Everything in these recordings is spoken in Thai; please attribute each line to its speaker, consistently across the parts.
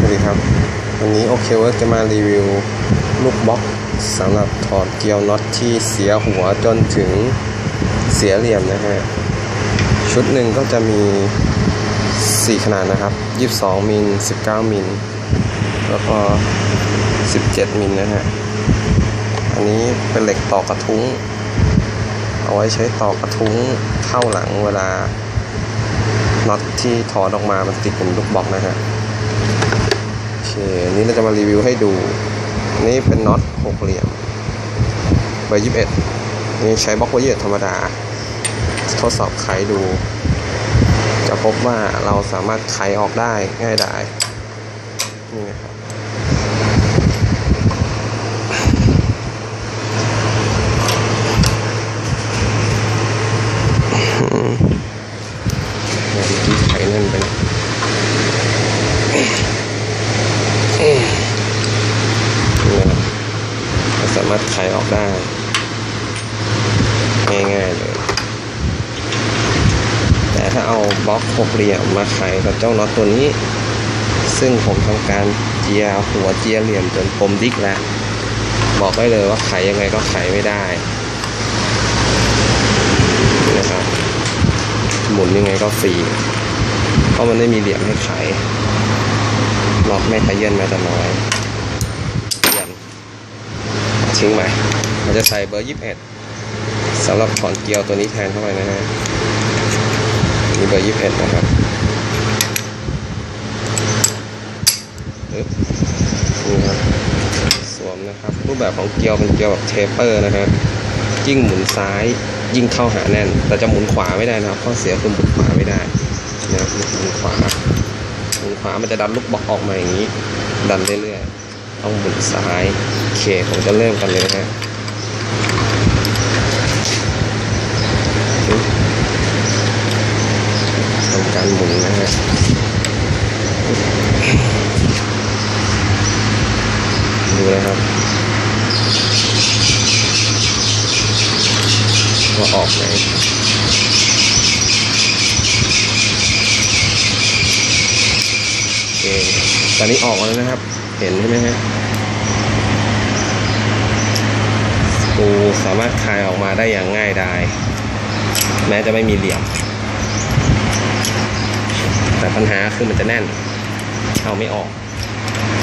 Speaker 1: สวัสดีครับ วันนี้โอเคเวิร์กจะมารีวิวลูกบล็อกสำหรับถอดเกียวน็อตที่เสียหัวจนถึงเสียเหลี่ยมนะฮะ ชุดหนึ่งก็จะมี 4 ขนาดนะครับ 22 มิล 19 มิล แล้วก็ 17 มิลนะฮะ อันนี้เป็นเหล็กต่อกระทุ้ง เอาไว้ใช้ต่อกระทุ้งเข้าหลังเวลาน็อตที่ถอดออกมามันติดเป็นลูกบล็อกนะฮะ อันนี้เราจะมารีวิวให้ดู นี่เป็นน็อตหกเหลี่ยมเบอร์ยี่สิบเอ็ดนี่ใช้บล็อกเบอร์ยี่สิบธรรมดา ทดสอบไขดู จะพบว่าเราสามารถไขออกได้ง่ายได้นี่นะครับ เมื่อกี้ไขแน่นไปหน่อยนี่นะครับเรามารถไขออกได้ ง่ายๆเลย แต่ถ้าเอาบล็อกหกเหลี่ยมมาไขกับเจ้าน็อตตัวนี้ ซึ่งผมทำการเจียหัวเจียเหลี่ยมจนปมดิกแล้ว บอกได้เลยว่าไขยังไงก็ไขไม่ได้นะครับหมุนยังไงก็ฟรีเพราะมันไม่มีเหลี่ยมให้ไขล็อกไม่ขยื่นแม้แต่น้อย ทิ้งไปเราจะใส่เบอร์ 21สำหรับถอนเกลียวตัวนี้แทนเข้าไปนะฮะมีเบอร์ 21 นะครับปึ๊บนี่ครับสวมนะครับ รูปแบบของเกลียวเป็นเกลียวแบบเทปเปอร์นะฮะยิ่งหมุนซ้ายยิ่งเข้าหาแน่น แต่จะหมุนขวาไม่ได้นะครับข้อเสียคือหมุนขวาไม่ได้นะครับหมุนขวาหมุนขวามันจะดันลูกบล็อกออกมาอย่างนี้ ดันเรื่อย ต้องหมุนซ้ายโอเคผมจะเริ่มกันเลยนะฮะทำการหมุนนะฮะดูนะครับว่าออกไหมโอเคตอนนี้ออกแล้วนะครับ เห็นใช่ไหมฮะปูสามารถคลายออกมาได้อย่างง่ายดาย แม้จะไม่มีเหลี่ยม แต่ปัญหาคือมันจะแน่นเอาไม่ออก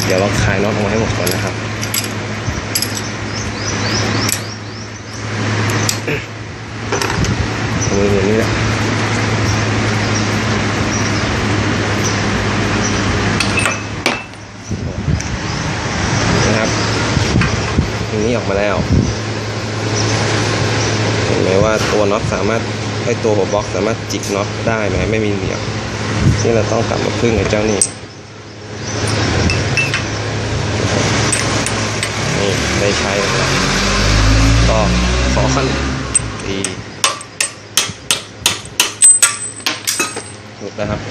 Speaker 1: เดี๋ยวเราคลายน็อตออกมาให้หมดก่อนนะครับ มืออย่างนี้แหละนะครับ งนี้ออกมาแล้ว เห็นไหมว่าตัวน็อตสามารถให้ตัวหัวบล็อกสามารถจิกน็อตได้ไหมไม่มีเหลี่ยมนี่เราต้องกลับมาพึ่งไอ้เจ้านี่นี่ได้ใช้แล้วก็ขอขั้นตีถูกนะครับ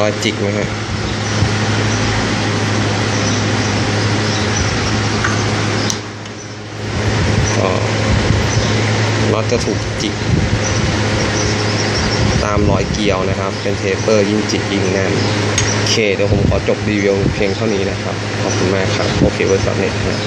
Speaker 1: รอยจิกไหมฮะก็ น็อตจะถูกจิก ตามรอยเกลียวนะครับ เป็นเทปเปอร์ยิ่งจิกยิ่งแน่นโอเคเดี๋ยวผมขอจบรีวิวเพียงเท่านี้นะครับ ขอบคุณมากครับ โอเคเวิร์ดเน็ตนะ